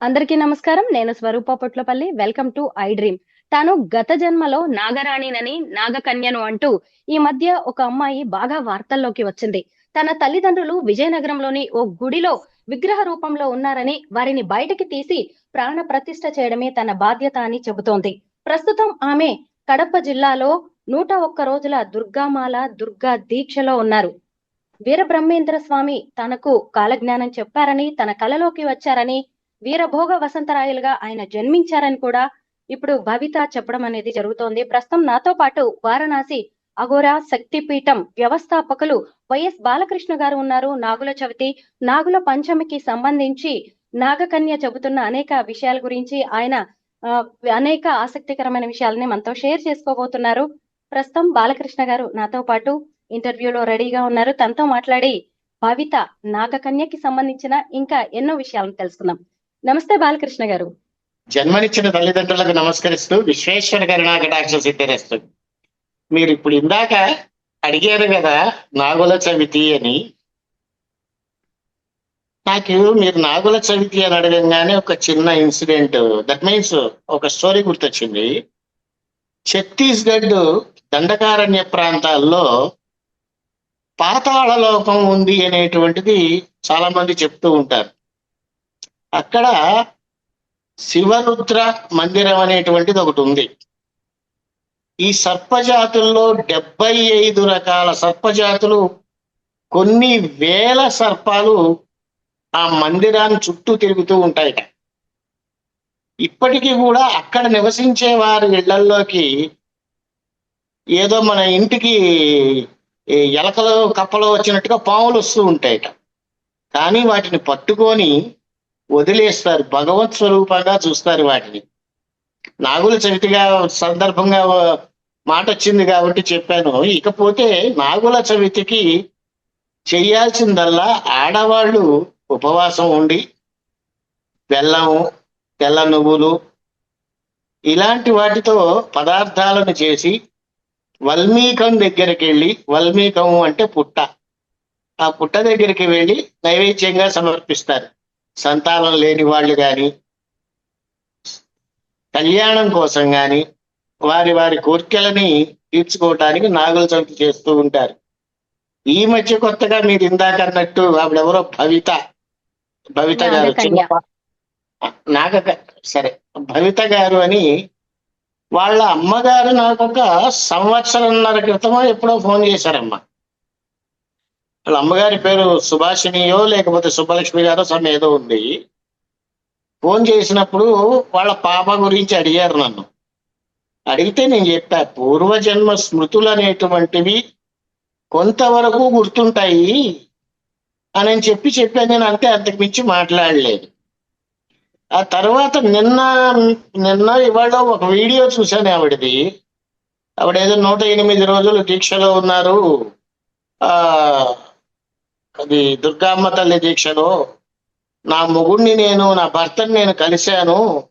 అందరికీ నమస్కారం. నేను Swaroopa Potlapalli. Welcome to I dream. తాను గత జన్మలో నాగరాణినని నాగకన్యను అంటూ ఈ మధ్య ఒక అమ్మాయి బాగా వార్తల్లోకి వచ్చింది. తన తల్లిదండ్రులు విజయనగరంలోని ఓ గుడిలో విగ్రహ రూపంలో ఉన్నారని వారిని బయటికి తీసి ప్రాణ ప్రతిష్ఠ చేయడమే తన బాధ్యత అని చెబుతోంది. ప్రస్తుతం ఆమె కడప జిల్లాలో నూట ఒక్క రోజుల దుర్గామాల దుర్గా దీక్షలో ఉన్నారు. వీరబ్రహ్మేంద్ర స్వామి తనకు కాలజ్ఞానం చెప్పారని తన కలలోకి వచ్చారని వీరభోగ వసంతరాయలుగా ఆయన జన్మించారని కూడా ఇప్పుడు భవిత చెప్పడం అనేది జరుగుతోంది. ప్రస్తుతం నాతో పాటు వారణాసి అఘోరా శక్తిపీఠం వ్యవస్థాపకులు వైఎస్ బాలకృష్ణ గారు ఉన్నారు. నాగుల చవితి నాగుల పంచమికి సంబంధించి నాగకన్య చెబుతున్న అనేక విషయాల గురించి ఆయన ఆ, అనేక ఆసక్తికరమైన విషయాలని మనతో షేర్ చేసుకోబోతున్నారు. ప్రస్తుతం బాలకృష్ణ గారు నాతో పాటు ఇంటర్వ్యూలో రెడీగా ఉన్నారు. తనతో మాట్లాడి భవిత నాగకన్యకి సంబంధించిన ఇంకా ఎన్నో విషయాలను తెలుసుకుందాం. నమస్తే బాలకృష్ణ గారు. జన్మనిచ్చిన తల్లిదండ్రులకు నమస్కరిస్తూ విశ్వేశ్వర కరుణాకటాక్ష సిద్ధిరస్తు మీరు ఇప్పుడు ఇందాక అడిగారు కదా నాగుల చవితి అని. నాకు మీరు నాగుల చవితి అని అడగంగానే ఒక చిన్న ఇన్సిడెంట్ దట్ మీన్స్ ఒక స్టోరీ గుర్తొచ్చింది. ఛత్తీస్గఢ్ దండకారణ్య ప్రాంతాల్లో పాతాళ లోకం ఉంది అనేటువంటిది చాలా మంది చెప్తూ ఉంటారు. అక్కడ శివరుద్ర మందిరం అనేటువంటిది ఒకటి ఉంది. ఈ సర్పజాతుల్లో డెబ్బై ఐదు రకాల సర్పజాతులు కొన్ని వేల సర్పాలు ఆ మందిరాన్ని చుట్టూ తిరుగుతూ ఉంటాయట. ఇప్పటికీ కూడా అక్కడ నివసించే వారి ఇళ్ళల్లోకి ఏదో మన ఇంటికి ఈ ఎలకలు కప్పలు వచ్చినట్టుగా పాములు వస్తూ ఉంటాయట. కానీ వాటిని పట్టుకొని వదిలేస్తారు. భగవత్ స్వరూపంగా చూస్తారు వాటిని. నాగుల చవితిగా సందర్భంగా మాట వచ్చింది కాబట్టి చెప్పాను. ఇకపోతే నాగుల చవితికి చేయాల్సిందల్లా ఆడవాళ్ళు ఉపవాసం ఉండి బెల్లము తెల్ల నువ్వులు ఇలాంటి వాటితో పదార్థాలను చేసి వల్మీకం దగ్గరికి వెళ్ళి వల్మీకం అంటే పుట్ట. ఆ పుట్ట దగ్గరికి వెళ్ళి నైవేద్యంగా సమర్పిస్తారు. సంతానం లేని వాళ్ళు కానీ కళ్యాణం కోసం కానీ వారి వారి కోరికలని తీర్చుకోవటానికి నాగుల చవితి చేస్తూ ఉంటారు. ఈ మధ్య కొత్తగా మీరు ఇందాక అన్నట్టు ఆవిడెవరో భవిత. భవిత గారు నాగ సరే భవిత గారు అని వాళ్ళ అమ్మగారు నాకు ఒక సంవత్సరంన్నర క్రితమో ఎప్పుడో ఫోన్ చేశారమ్మ. వాళ్ళ అమ్మగారి పేరు సుభాషిణియో లేకపోతే సుబ్బలక్ష్మి గారో సమ్ ఏదో ఉంది. ఫోన్ చేసినప్పుడు వాళ్ళ పాప గురించి అడిగారు నన్ను. అడిగితే నేను చెప్పా పూర్వజన్మ స్మృతులు అనేటువంటివి కొంతవరకు గుర్తుంటాయి అని చెప్పి చెప్పాను నేను అంతే అంతకు మించి మాట్లాడలేదు. ఆ తర్వాత నిన్న నిన్న ఇవాళ ఒక వీడియో చూశాను ఆవిడది. ఆవిడ ఏదో నూట ఎనిమిది రోజులు దీక్షలో ఉన్నారు. ఆ అది దుర్గామ్మ తల్లి దీక్షలో. నా మొగుడిని నేను నా భర్తని నేను కలిశాను.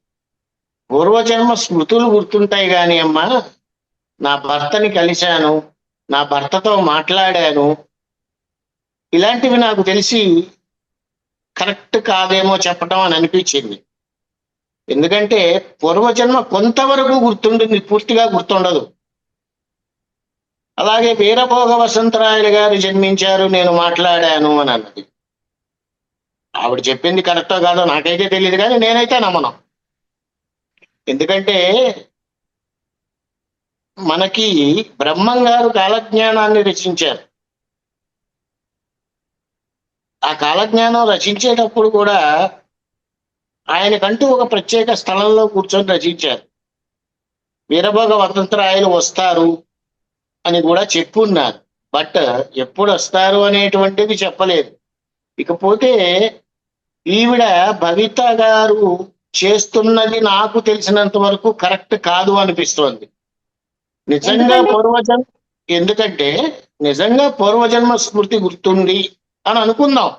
పూర్వజన్మ స్మృతులు గుర్తుంటాయి కానీ అమ్మా. నా భర్తని కలిశాను. నా భర్తతో మాట్లాడాను. ఇలాంటివి నాకు తెలిసి కరెక్ట్ కాదేమో చెప్పడం అని అనిపించింది. ఎందుకంటే పూర్వజన్మ కొంతవరకు గుర్తుంటుంది పూర్తిగా గుర్తుండదు. అలాగే వీరభోగ వసంతరాయలు గారు జన్మించారు నేను మాట్లాడాను అని అన్నది. ఆవిడ చెప్పింది కరెక్టో కాదో నాకైతే తెలియదు కానీ నేనైతే నమ్మను. ఎందుకంటే మనకి బ్రహ్మం గారు కాలజ్ఞానాన్ని రచించారు. ఆ కాలజ్ఞానం రచించేటప్పుడు కూడా ఆయనకంటూ ఒక ప్రత్యేక స్థలంలో కూర్చొని రచించారు. వీరభోగ వసంతరాయలు వస్తారు అని కూడా చెప్పున్నారు బట్ ఎప్పుడు వస్తారు అనేటువంటిది చెప్పలేదు. ఇకపోతే ఈవిడ భవిత గారు చేస్తున్నది నాకు తెలిసినంత వరకు కరెక్ట్ కాదు అనిపిస్తోంది. నిజంగా? పూర్వజన్మ ఎందుకంటే నిజంగా పూర్వజన్మ స్మృతి గుర్తుంది అని అనుకుందాం.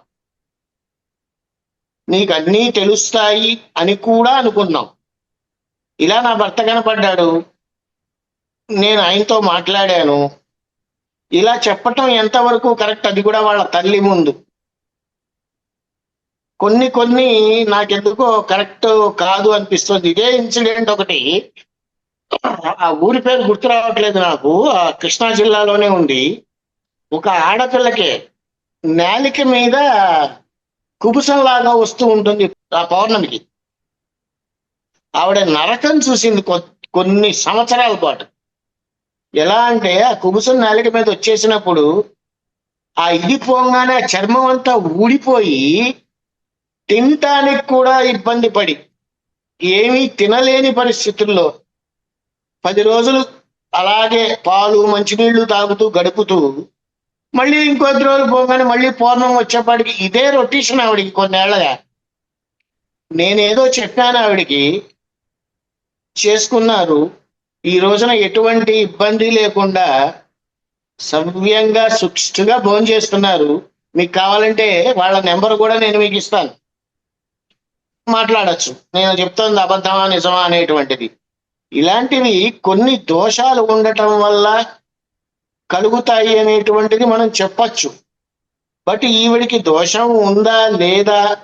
నీకు అన్నీ తెలుస్తాయి అని కూడా అనుకున్నాం. ఇలా నా భర్త కనపడ్డాడు. నేను ఆయనతో మాట్లాడాను. ఇలా చెప్పటం ఎంతవరకు కరెక్ట్? అది కూడా వాళ్ళ తల్లి ముందు. కొన్ని కొన్ని నాకెందుకో కరెక్ట్ కాదు అనిపిస్తుంది. ఇదే ఇన్సిడెంట్ ఒకటి. ఆ ఊరి పేరు గుర్తు రావట్లేదు నాకు. ఆ కృష్ణా జిల్లాలోనే ఉంది. ఒక ఆడపిల్లకి నేలిక మీద కుబుసంలాగా వస్తూ ఉంటుంది ఆ పౌర్ణమికి. ఆవిడ నరకం చూసింది కొ- కొన్ని సంవత్సరాల పాటు. ఎలా అంటే ఆ కుబుసం నాలిక మీద వచ్చేసినప్పుడు ఆ ఇది పోగానే ఆ చర్మం అంతా ఊడిపోయి తినటానికి కూడా ఇబ్బంది పడి ఏమీ తినలేని పరిస్థితుల్లో పది రోజులు అలాగే పాలు మంచినీళ్ళు తాగుతూ గడుపుతూ మళ్ళీ ఇంకొద్ది రోజులు పోగానే మళ్ళీ పూర్ణం వచ్చేపాటికి ఇదే రొటేషన్ ఆవిడికి కొన్నేళ్ళగా. నేనేదో చెప్పాను ఆవిడికి చేసుకున్నారు. ఈ రోజున ఎటువంటి ఇబ్బంది లేకుండా సవ్యంగా సుక్షిగా భోజనం చేస్తున్నారు. మీకు కావాలంటే వాళ్ళ నెంబర్ కూడా నేను మీకు ఇస్తాను. మాట్లాడచ్చు. నేను చెప్తుంది అబద్ధమా నిజమా అనేటువంటిది. ఇలాంటివి కొన్ని దోషాలు ఉండటం వల్ల కలుగుతాయి అనేటువంటిది మనం చెప్పచ్చు. బట్ ఈవిడికి దోషం ఉందా లేదా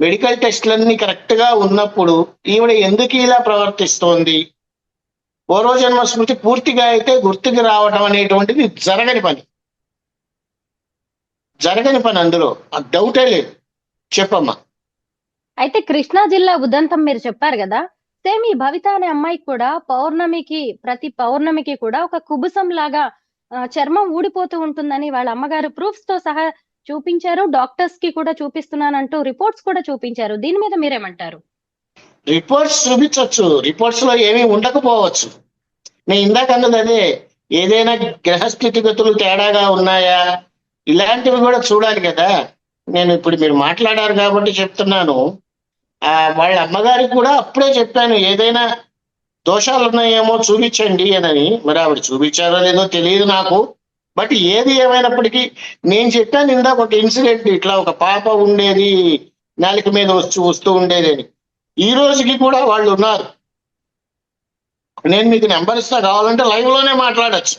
మెడికల్ టెస్ట్లన్నీ కరెక్ట్గా ఉన్నప్పుడు ఈవిడ ఎందుకు ఇలా ప్రవర్తిస్తోంది? పూర్వజన్మ స్మృతి పూర్తిగా అయితే గుర్తుకు రావటం అనేటువంటిది జరగని పని. జరగని పని అందులో. డౌటే లేదు. చెప్పమ్మా. అయితే కృష్ణా జిల్లా ఉదంతం మీరు చెప్పారు కదా? సేమ్ ఈ భవిత అనే అమ్మాయికి కూడా పౌర్ణమికి ప్రతి పౌర్ణమికి కూడా ఒక కుబుసం లాగా చర్మం ఊడిపోతూ ఉంటుందని వాళ్ళ అమ్మగారు ప్రూఫ్స్తో సహా చూపించారు. డాక్టర్స్కి కూడా చూపిస్తున్నానంటూ రిపోర్ట్స్ కూడా చూపించారు. దీని మీద మీరేమంటారు? రిపోర్ట్స్ చూపించవచ్చు రిపోర్ట్స్లో ఏమీ ఉండకపోవచ్చు. నేను ఇందాక అన్నది అదే. ఏదైనా గ్రహస్థితిగతులు తేడాగా ఉన్నాయా? ఇలాంటివి కూడా చూడాలి కదా. నేను ఇప్పుడు మీరు మాట్లాడారు కాబట్టి చెప్తున్నాను. ఆ వాళ్ళ అమ్మగారికి కూడా అప్పుడే చెప్పాను. ఏదైనా దోషాలు ఉన్నాయేమో చూపించండి అని మరి ఆవిడ చూపించారో లేదో తెలియదు నాకు. బట్ ఏది ఏమైనప్పటికీ నేను చెప్పాను ఇందాక ఒక ఇన్సిడెంట్ ఇట్లా ఒక పాప ఉండేది నాలిక మీద వచ్చి వస్తూ ఉండేది అని ఈ రోజుకి కూడా వాళ్ళు ఉన్నారు. నేను మీకు నెంబర్ ఇస్తా కావాలంటే లైవ్లోనే మాట్లాడచ్చు.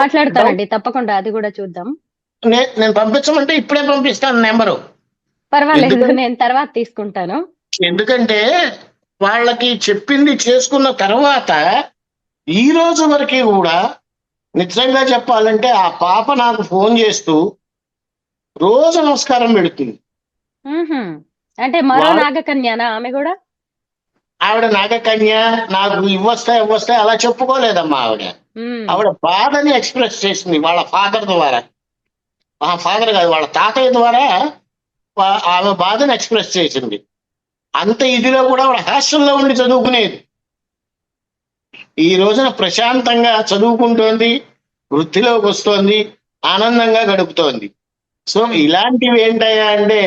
మాట్లాడతానండి తప్పకుండా అది కూడా చూద్దాం. నేను పంపించమంటే ఇప్పుడే పంపిస్తాను నెంబరు. పర్వాలేదు నేను తర్వాత తీసుకుంటాను. ఎందుకంటే వాళ్ళకి చెప్పింది చేసుకున్న తర్వాత ఈ రోజు వరకు కూడా నిజంగా చెప్పాలంటే ఆ పాప నాకు ఫోన్ చేస్తూ రోజు నమస్కారం పెడుతుంది. అంటే మరో నాగకన్యానా ఆమె కూడా? ఆవిడ నాగకన్య నాకు ఇవ్వస్తా ఇవ్వస్తా అలా చెప్పుకోలేదమ్మా ఆవిడ. ఆవిడ బాధని ఎక్స్ప్రెస్ చేసింది వాళ్ళ ఫాదర్ ద్వారా. ఆ ఫాదర్ కాదు వాళ్ళ తాతయ్య ద్వారా ఆమె బాధను ఎక్స్ప్రెస్ చేసింది. అంత ఇదిలో కూడా ఆవిడ హాస్టల్లో ఉండి చదువుకునేది. ఈ రోజున ప్రశాంతంగా చదువుకుంటోంది వృత్తిలోకి వస్తోంది ఆనందంగా గడుపుతోంది. సో ఇలాంటివి ఏంటయ్యా అంటే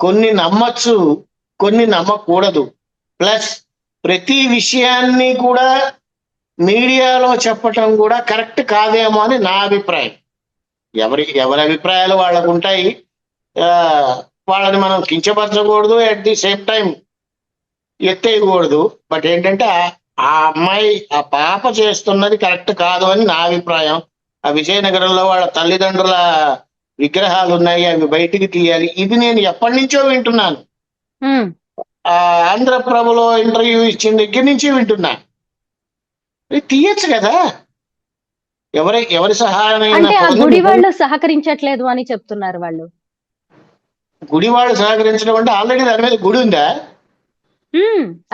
కొన్ని నమ్మచ్చు కొన్ని నమ్మకూడదు. ప్లస్ ప్రతి విషయాన్ని కూడా మీడియాలో చెప్పటం కూడా కరెక్ట్ కాదేమో అని నా అభిప్రాయం. ఎవరి ఎవరి అభిప్రాయాలు వాళ్ళకు ఉంటాయి వాళ్ళని మనం కించపరచకూడదు అట్ ది సేమ్ టైం ఎత్తేయకూడదు. బట్ ఏంటంటే ఆ- అమ్మాయి ఆ పాప చేస్తున్నది కరెక్ట్ కాదు అని నా అభిప్రాయం. ఆ విజయనగరంలో వాళ్ళ తల్లిదండ్రుల విగ్రహాలు ఉన్నాయి అవి బయటికి తీయాలి. ఇది నేను ఎప్పటి నుంచో వింటున్నాను. ఆ ఆంధ్రప్రభలో ఇంటర్వ్యూ ఇచ్చిన దగ్గర నుంచి వింటున్నా తీయచ్చు కదా. ఎవరి ఎవరి గుడి వాళ్ళు సహకరించట్లేదు అని చెప్తున్నారు వాళ్ళు. గుడి వాళ్ళు సహకరించడం అంటే ఆల్రెడీ దాని మీద గుడి ఉందా?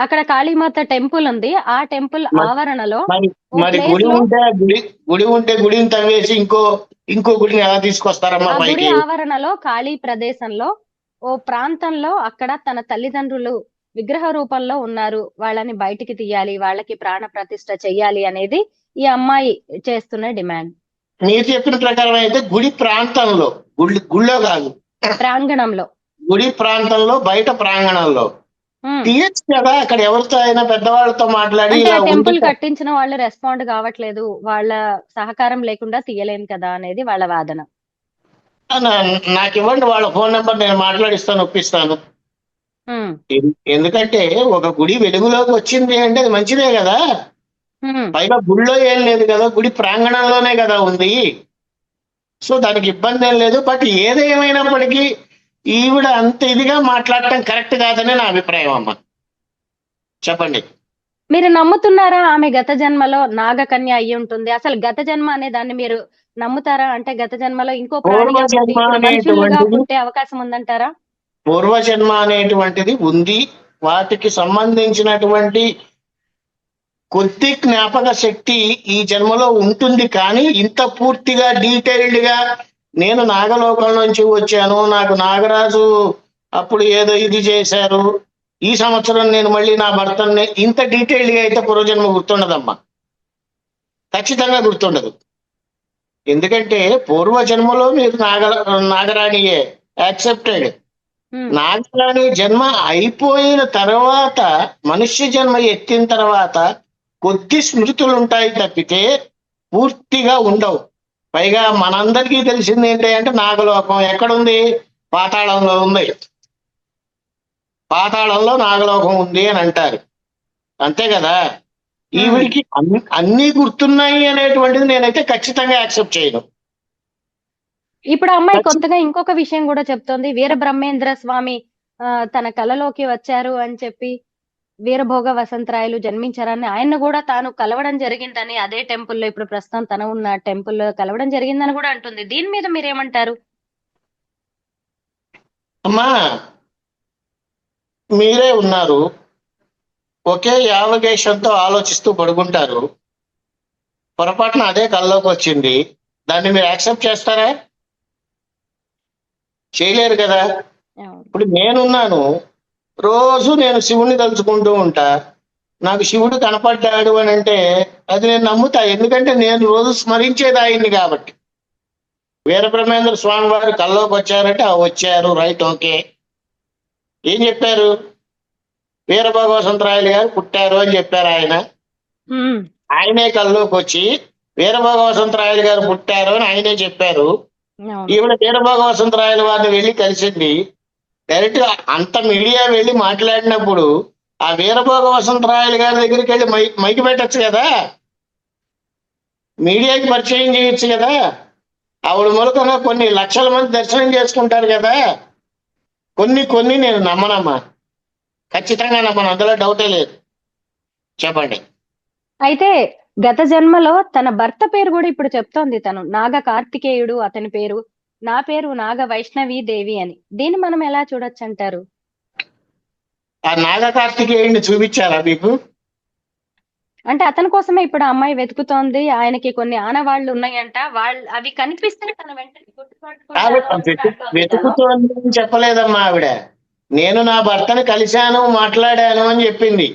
అక్కడ కాళీమాత టెంపుల్ ఉంది. ఆ టెంపుల్ ఆవరణలో మరి గుడి ఉంటే గుడి గుడి ఉంటే గుడిని తవ్వేసి ఇంకో ఇంకో గుడిని ఎలా తీసుకొస్తారమ్మా గుడి ఆవరణలో ఖాళీ ప్రదేశంలో ఓ ప్రాంతంలో అక్కడ తన తల్లిదండ్రులు విగ్రహ రూపంలో ఉన్నారు. వాళ్ళని బయటికి తీయాలి వాళ్ళకి ప్రాణ ప్రతిష్ఠ చెయ్యాలి అనేది ఈ అమ్మాయి చేస్తున్న డిమాండ్. మీరు చెప్పిన ప్రకారం అయితే గుడి ప్రాంతంలో గుళ్ళో కాదు. ప్రాంగణంలో. గుడి ప్రాంతంలో బయట ప్రాంగణంలో. తీయచ్చు కదా అక్కడ ఎవరితో అయినా పెద్దవాళ్ళతో మాట్లాడి టెంపుల్ కట్టించిన వాళ్ళు రెస్పాండ్ కావట్లేదు. వాళ్ళ సహకారం లేకుండా తీయలేం కదా అనేది వాళ్ళ వాదన. నాకు ఇవ్వండి వాళ్ళ ఫోన్ నెంబర్ నేను మాట్లాడిస్తాను ఒప్పిస్తాను. ఎందుకంటే ఒక గుడి వెలుగులోకి వచ్చింది అంటే అది మంచిదే కదా. పైగా గుడిలో ఏం లేదు కదా గుడి ప్రాంగణంలోనే కదా ఉంది. సో దానికి ఇబ్బంది ఏం లేదు. బట్ ఏదేమైనప్పటికీ ఈవిడ అంత ఇదిగా మాట్లాడటం కరెక్ట్ కాదని నా అభిప్రాయం అమ్మ. చెప్పండి. మీరు నమ్ముతున్నారా ఆమె గత జన్మలో నాగకన్య అయి ఉంటుంది? అసలు గత జన్మ అనే దాన్ని మీరు నమ్ముతారా? అంటే గత జన్మలో ఇంకో పుట్టి అవకాశం ఉందంటారా? పూర్వజన్మ అనేటువంటిది ఉంది. వాటికి సంబంధించినటువంటి కొద్ది జ్ఞాపక శక్తి ఈ జన్మలో ఉంటుంది కానీ ఇంత పూర్తిగా డీటెయిల్డ్గా నేను నాగలోకం నుంచి వచ్చాను. నాకు నాగరాజు అప్పుడు ఏదో ఇది చేశారు. ఈ సంవత్సరం నేను మళ్ళీ నా భర్తని ఇంత డీటెయిల్డ్గా అయితే పూర్వజన్మ గుర్తుండదమ్మా. ఖచ్చితంగా గుర్తుండదు. ఎందుకంటే పూర్వజన్మలో మీరు నాగ నాగరాణియే యాక్సెప్టెడ్. నాగరాణి జన్మ అయిపోయిన తర్వాత మనుష్య జన్మ ఎత్తిన తర్వాత కొద్ది స్మృతులు ఉంటాయి తప్పితే పూర్తిగా ఉండవు. పైగా మనందరికీ తెలిసింది ఏంటి అంటే నాగలోకం ఎక్కడుంది? పాతాళంలో ఉంది. పాతాళంలో నాగలోకం ఉంది అని అంటారు. అంతే కదా? ఈవిడికి అన్ని అన్ని గుర్తున్నాయి అనేటువంటిది నేనైతే ఖచ్చితంగా యాక్సెప్ట్ చేయను. ఇప్పుడు అమ్మాయి కొత్తగా ఇంకొక విషయం కూడా చెప్తోంది. వీర బ్రహ్మేంద్ర స్వామి తన కలలోకి వచ్చారు అని చెప్పి వీరభోగ వసంతరాయలు జన్మించారని ఆయన కూడా తాను కలవడం జరిగిందని అదే టెంపుల్లో ఇప్పుడు ప్రస్తుతం తన ఉన్న టెంపుల్లో కలవడం జరిగిందని కూడా అంటుంది. దీని మీద మీరేమంటారు? అమ్మా మీరే ఉన్నారు. ఒకే యావగేషంతో ఆలోచిస్తూ పడుకుంటారు. పొరపాటున అదే కల్లోకి వచ్చింది. దాన్ని మీరు యాక్సెప్ట్ చేస్తారా? చేయలేరు కదా. ఇప్పుడు నేనున్నాను. రోజు నేను శివుణ్ణి తలుచుకుంటూ ఉంటా. నాకు శివుడు కనపడ్డాడు అని అంటే అది నేను నమ్ముతా. ఎందుకంటే నేను రోజు స్మరించేది ఆయన్ని కాబట్టి. వీరబ్రహ్మేంద్ర స్వామి వారు కల్లోకి వచ్చారంటే ఆ వచ్చారు. Right okay. ఏం చెప్పారు? వీరభోగవసంతరాయలు గారు పుట్టారు అని చెప్పారు ఆయన. ఆయనే కల్లోకి వచ్చి వీరభోగవసంతరాయలు గారు పుట్టారు అని ఆయనే చెప్పారు. ఈవిడ వీరభోగ వసంతరాయల వారిని వెళ్ళి కలిసింది డైరెక్ట్ అంత మీడియా వెళ్ళి మాట్లాడినప్పుడు ఆ వీరభోగ వసంతరాయలు గారి దగ్గరికి వెళ్ళి మై మైకి పెట్టచ్చు కదా? మీడియాకి పరిచయం చేయొచ్చు కదా? ఆవిడ మూలకన కొన్ని లక్షల మంది దర్శనం చేసుకుంటారు కదా? కొన్ని కొన్ని నేను నమ్మనమ్మా. ఖచ్చితంగా నమ్మను అందులో డౌటే లేదు. చెప్పండి. అయితే గత జన్మలో తన భర్త పేరు కూడా ఇప్పుడు చెప్తోంది తను. నాగ కార్తికేయుడు అతని పేరు. నా పేరు నాగ వైష్ణవి దేవి అని. దీన్ని మనం ఎలా చూడొచ్చు అంటారు ఆ నాగ కార్తికేయుడిని చూపించారా మీకు? అంటే అతని కోసమే ఇప్పుడు ఆ అమ్మాయి వెతుకుతోంది ఆయనకి కొన్ని ఆనవాళ్ళు ఉన్నాయంట వాళ్ళు అవి కనిపిస్తే తన వెంటనే వెతుకుతోంది అని చెప్పలేదమ్మా ఆవిడ. నేను నా భర్తని కలిశాను మాట్లాడాను అని చెప్పింది.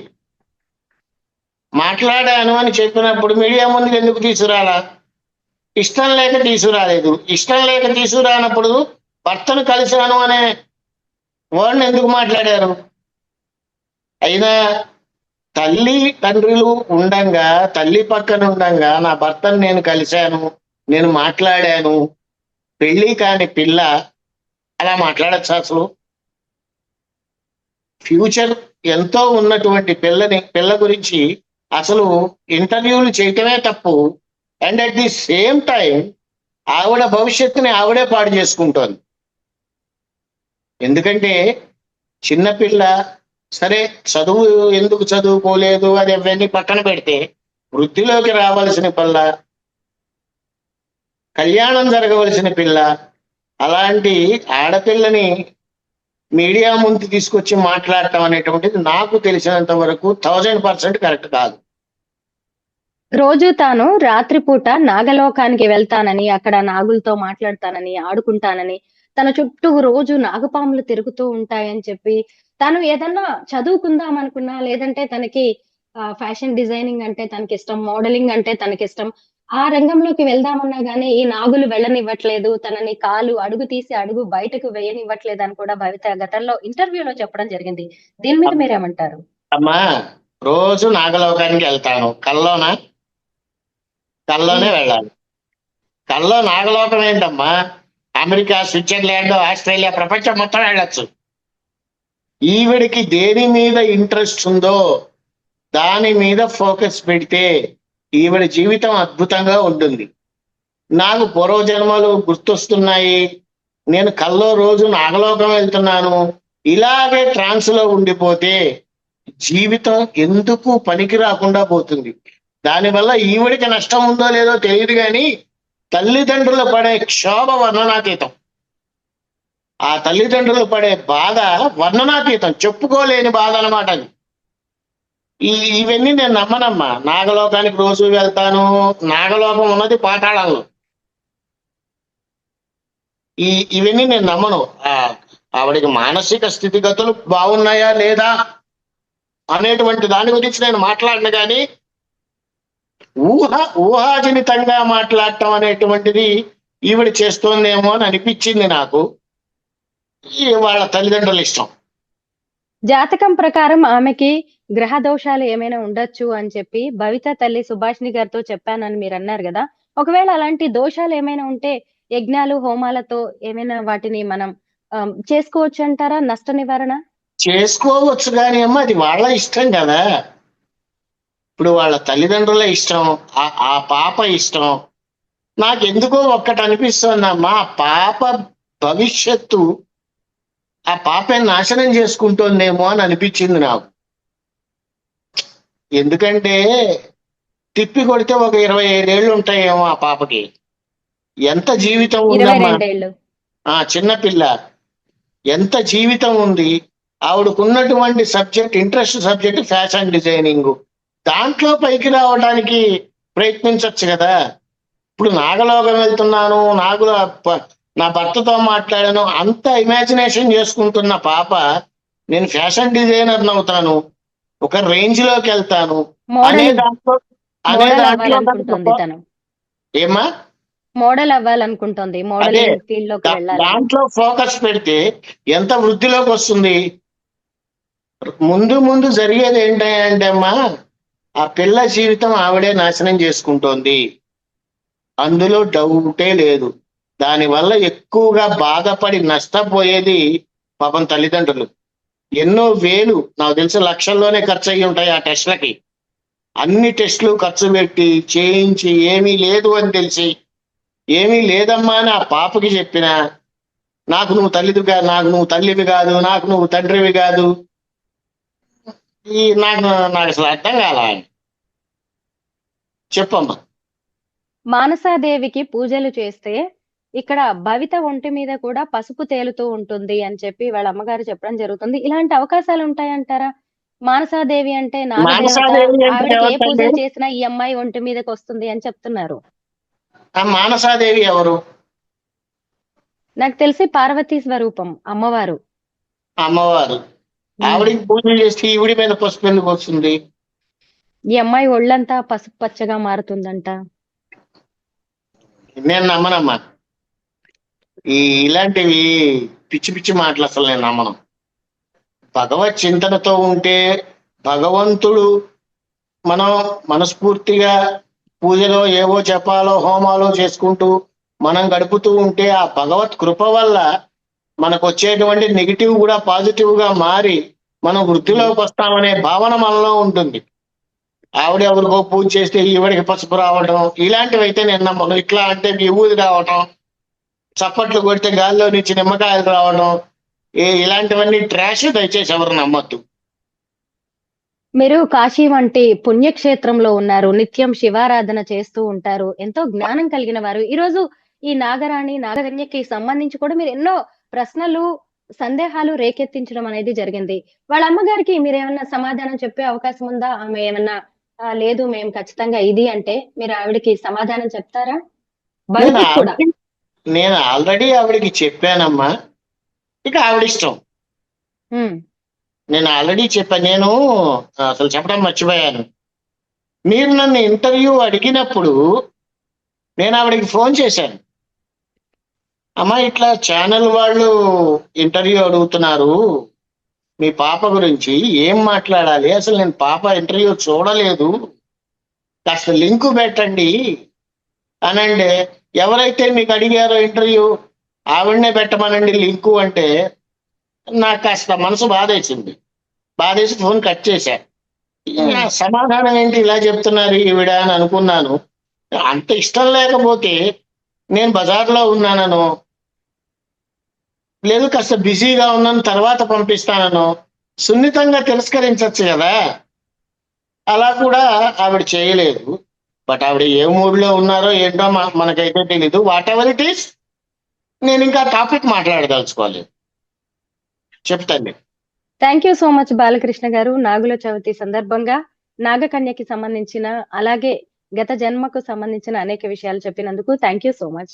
మాట్లాడాను అని చెప్పినప్పుడు మీడియా ముందుకు ఎందుకు తీసుకురాలా? ఇష్టం లేక తీసుకురాలేదు. ఇష్టం లేక తీసుకురానప్పుడు భర్తను కలిశాను అనే వర్డ్ని ఎందుకు మాట్లాడారు? అయినా తల్లి తండ్రులు ఉండంగా తల్లి పక్కన ఉండంగా నా భర్తను నేను కలిశాను నేను మాట్లాడాను పెళ్ళి కాని పిల్ల అలా మాట్లాడచ్చు అసలు? ఫ్యూచర్ ఎంతో ఉన్నటువంటి పిల్లని పిల్ల గురించి అసలు ఇంటర్వ్యూలు చేయటమే తప్పు. And at the same time ఆవిడ భవిష్యత్తుని ఆవిడే పాడు చేసుకుంటోంది. ఎందుకంటే చిన్నపిల్ల సరే చదువు ఎందుకు చదువుకోలేదు అది అవన్నీ పక్కన పెడితే వృద్ధిలోకి రావాల్సిన పిల్ల కళ్యాణం జరగవలసిన పిల్ల అలాంటి ఆడపిల్లని మీడియా ముందు తీసుకొచ్చి మాట్లాడటం అనేటువంటిది నాకు తెలిసినంత వరకు థౌజండ్ పర్సెంట్ కరెక్ట్ కాదు. రోజు తాను రాత్రిపూట నాగలోకానికి వెళ్తానని అక్కడ నాగులతో మాట్లాడతానని ఆడుకుంటానని తన చుట్టూ రోజు నాగపాములు తిరుగుతూ ఉంటాయని చెప్పి తను ఏదన్నా చదువుకుందాం అనుకున్నా లేదంటే తనకి ఫ్యాషన్ డిజైనింగ్ అంటే తనకి ఇష్టం మోడలింగ్ అంటే తనకి ఇష్టం ఆ రంగంలోకి వెళ్దామన్నా గానీ ఈ నాగులు వెళ్ళనివ్వట్లేదు తనని కాలు అడుగు తీసి అడుగు బయటకు వేయనివ్వట్లేదు అని కూడా భవిత గతంలో ఇంటర్వ్యూలో చెప్పడం జరిగింది. దీని మీద మీరేమంటారు? అమ్మా రోజు నాగలోకానికి వెళ్తాను. కల్లోనా? కల్లోనే వెళ్ళాలి. కల్లో నాగలోకం ఏంటమ్మా? అమెరికా స్విట్జర్లాండ్ ఆస్ట్రేలియా ప్రపంచం మొత్తం వెళ్ళొచ్చు. ఈవిడికి దేని మీద ఇంట్రెస్ట్ ఉందో దాని మీద ఫోకస్ పెడితే ఈవిడ జీవితం అద్భుతంగా ఉంటుంది. నాకు పూర్వజన్మలు గుర్తొస్తున్నాయి. నేను కల్లో రోజు నాగలోకం వెళ్తున్నాను. ఇలాగే ట్రాన్స్లో ఉండిపోతే జీవితం ఎందుకు పనికి రాకుండా పోతుంది? దానివల్ల ఈవిడికి నష్టం ఉందో లేదో తెలియదు కానీ తల్లిదండ్రులు పడే క్షోభ వర్ణనాతీతం. ఆ తల్లిదండ్రులు పడే బాధ వర్ణనాతీతం. చెప్పుకోలేని బాధ అనమాట అది. ఈ ఇవన్నీ నేను నమ్మనమ్మా. నాగలోకానికి రోజు వెళ్తాను. నాగలోకం ఉన్నది పాతాళంలో. ఈ ఇవన్నీ నేను నమ్మను. ఆ ఆవిడకి మానసిక స్థితిగతులు బాగున్నాయా లేదా అనేటువంటి దాని గురించి నేను మాట్లాడను కానీ ఊహ ఊహాజనితంగా మాట్లాడటం అనేటువంటిది ఈవిడ చేస్తోందేమో అని అనిపించింది నాకు. వాళ్ళ తల్లిదండ్రుల ఇష్టం. జాతకం ప్రకారం ఆమెకి గ్రహ దోషాలు ఏమైనా ఉండొచ్చు అని చెప్పి భవిత తల్లి సుభాష్ని గారితో చెప్పానని మీరు అన్నారు కదా. ఒకవేళ అలాంటి దోషాలు ఏమైనా ఉంటే యజ్ఞాలు హోమాలతో ఏమైనా వాటిని మనం చేసుకోవచ్చు అంటారా? నష్ట నివారణ? చేసుకోవచ్చు కానీ అమ్మ అది వాళ్ళ ఇష్టం కదా. ఇప్పుడు వాళ్ళ తల్లిదండ్రుల ఇష్టం ఆ పాప ఇష్టం. నాకు ఎందుకో ఒక్కటి అనిపిస్తుందమ్మా పాప భవిష్యత్తు ఆ పాప నాశనం చేసుకుంటోందేమో అని అనిపించింది నాకు. ఎందుకంటే తిప్పి కొడితే ఒక ఇరవై ఐదేళ్ళు ఉంటాయేమో ఆ పాపకి. ఎంత జీవితం ఉందమ్మా. ఆ చిన్నపిల్ల ఎంత జీవితం ఉంది. ఆవిడకున్నటువంటి subject interest subject fashion designing. దాంట్లో పైకి రావడానికి ప్రయత్నించవచ్చు కదా. ఇప్పుడు నాగలోకం వెళ్తున్నాను నాగుల నా భర్తతో మాట్లాడాను అంత ఇమాజినేషన్ చేసుకుంటున్న పాప నేను ఫ్యాషన్ డిజైనర్ అవుతాను ఒక రేంజ్లోకి వెళ్తాను అనే మోడల్ దాంట్లో మోడల్ దాంట్లో ఏమా మోడల్ అవ్వాలనుకుంటోంది మోడలింగ్ ఫీల్డ్లోకి దా- వెళ్ళాలి. దాంట్లో ఫోకస్ పెడితే ఎంత వృద్ధిలోకి వస్తుంది? ముందు ముందు జరిగేది ఏంటంటే అమ్మా ఆ పిల్ల జీవితం ఆవిడే నాశనం చేసుకుంటోంది. అందులో డౌటే లేదు. దానివల్ల ఎక్కువగా బాధపడి నష్టపోయేది పాపం తల్లిదండ్రులు. ఎన్నో వేలు నాకు తెలిసి లక్షల్లోనే ఖర్చు అయ్యి ఉంటాయి ఆ టెస్ట్లకి. అన్ని టెస్టులు ఖర్చు పెట్టి చేయించి ఏమీ లేదు అని తెలిసి ఏమీ లేదమ్మా అని ఆ పాపకి చెప్పిన నాకు నువ్వు తల్లిది కాదు నాకు నువ్వు తల్లివి కాదు నాకు నువ్వు తండ్రివి కాదు. ఈ నాకు నాకు అసలు అర్థం కాల చెప్పమ్మా. మానసాదేవికి పూజలు చేస్తే ఇక్కడ భవిత ఒంటి మీద కూడా పసుపు తేలుతూ ఉంటుంది అని చెప్పి వాళ్ళ అమ్మగారు చెప్పడం జరుగుతుంది. ఇలాంటి అవకాశాలు ఉంటాయంటారా? మానసాదేవి అంటే నాగదేవత మానసాదేవి అంటే ఆవిడకి ఏ తల్లి? చేసినా ఈ అమ్మాయి ఒంటి మీదకి వస్తుంది అని చెప్తున్నారు. మానసాదేవి ఎవరు? నాకు తెలిసి పార్వతీ స్వరూపం అమ్మవారు. అమ్మవారు. ఆవిడికి పూజలు చేస్తే ఈవిడి మీద పసుపు ఎందుకు వస్తుంది? ఈ అమ్మాయి ఒళ్ళంతా పసుపు పచ్చగా మారుతుందంట. నేను నమ్మనమ్మా. ఈ ఇలాంటివి పిచ్చి పిచ్చి మాటలు అసలు నేను నమ్మను. భగవత్ చింతనతో ఉంటే భగవంతుడు మనం మనస్ఫూర్తిగా పూజలో ఏవో జపాలో హోమాలో చేసుకుంటూ మనం గడుపుతూ ఉంటే ఆ భగవత్ కృప వల్ల మనకు వచ్చేటువంటి నెగిటివ్ కూడా పాజిటివ్గా మారి మనం వృద్ధిలోకి వస్తామనే భావన మనలో ఉంటుంది. ఆవిడ ఎవరికో పూజ చేస్తే ఈవిడికి పసుపు రావడం ఇలాంటివి అయితే నేను నమ్మను. ఇట్లా అంటే విభూది రావడం చప్పట్లు కొడితే గాల్లో నుంచి నిమ్మకాయలు రావడం ఇలాంటివన్నీ ట్రాష్ దయచేసి ఎవరు నమ్మద్దు. మీరు కాశీ వంటి పుణ్యక్షేత్రంలో ఉన్నారు నిత్యం శివారాధన చేస్తూ ఉంటారు ఎంతో జ్ఞానం కలిగిన వారు. ఈ రోజు ఈ నాగరాణి నాగకన్యకి సంబంధించి కూడా మీరు ఎన్నో ప్రశ్నలు సందేహాలు రేకెత్తించడం అనేది జరిగింది. వాళ్ళ అమ్మగారికి మీరు ఏమన్నా సమాధానం చెప్పే అవకాశం ఉందా? ఆమె ఏమన్నా లేదు మేము ఖచ్చితంగా ఇది అంటే మీరు ఆవిడకి సమాధానం చెప్తారా? నేను కూడా. ఆల్రెడీ నేను ఆల్రెడీ ఆవిడకి చెప్పానమ్మా. ఇక ఆవిడ ఇష్టం. నేను ఆల్రెడీ చెప్పాను నేను అసలు చెప్పడం మర్చిపోయాను. మీరు నన్ను ఇంటర్వ్యూ అడిగినప్పుడు నేను ఆవిడకి ఫోన్ చేశాను. అమ్మా ఇట్లా ఛానల్ వాళ్ళు ఇంటర్వ్యూ అడుగుతున్నారు. మీ పాప గురించి ఏం మాట్లాడాలి? అసలు నేను పాప ఇంటర్వ్యూ చూడలేదు. కాస్త లింక్ పెట్టండి అనండి. ఎవరైతే మీకు అడిగారో ఇంటర్వ్యూ ఆవిడనే పెట్టమనండి లింకు అంటే నాకు కాస్త మనసు బాధేసింది. బాధేసి ఫోన్ కట్ చేశా. సమాధానం ఏంటి? ఇలా చెప్తున్నారు ఈవిడ అని అనుకున్నాను. అంత ఇష్టం లేకపోతే నేను బజార్లో ఉన్నానను. లేదు కాస్త బిజీగా ఉన్నాను తర్వాత పంపిస్తానను. సున్నితంగా తిరస్కరించవచ్చు కదా. అలా కూడా ఆవిడ చేయలేదు. బట్ ఆవిడ ఏ మూడ్లో ఉన్నారో ఏంటో మనకైతే తెలీదు. వాట్ ఎవర్ ఇట్ ఈస్ నేను ఇంకా టాపిక్ మాట్లాడదలుచుకోలేదు. చెప్తాను thank you so much Balakrishna గారు. నాగుల చవితి సందర్భంగా నాగకన్యకి సంబంధించిన అలాగే గత జన్మకు సంబంధించిన అనేక విషయాలు చెప్పినందుకు థ్యాంక్ యూ సో మచ్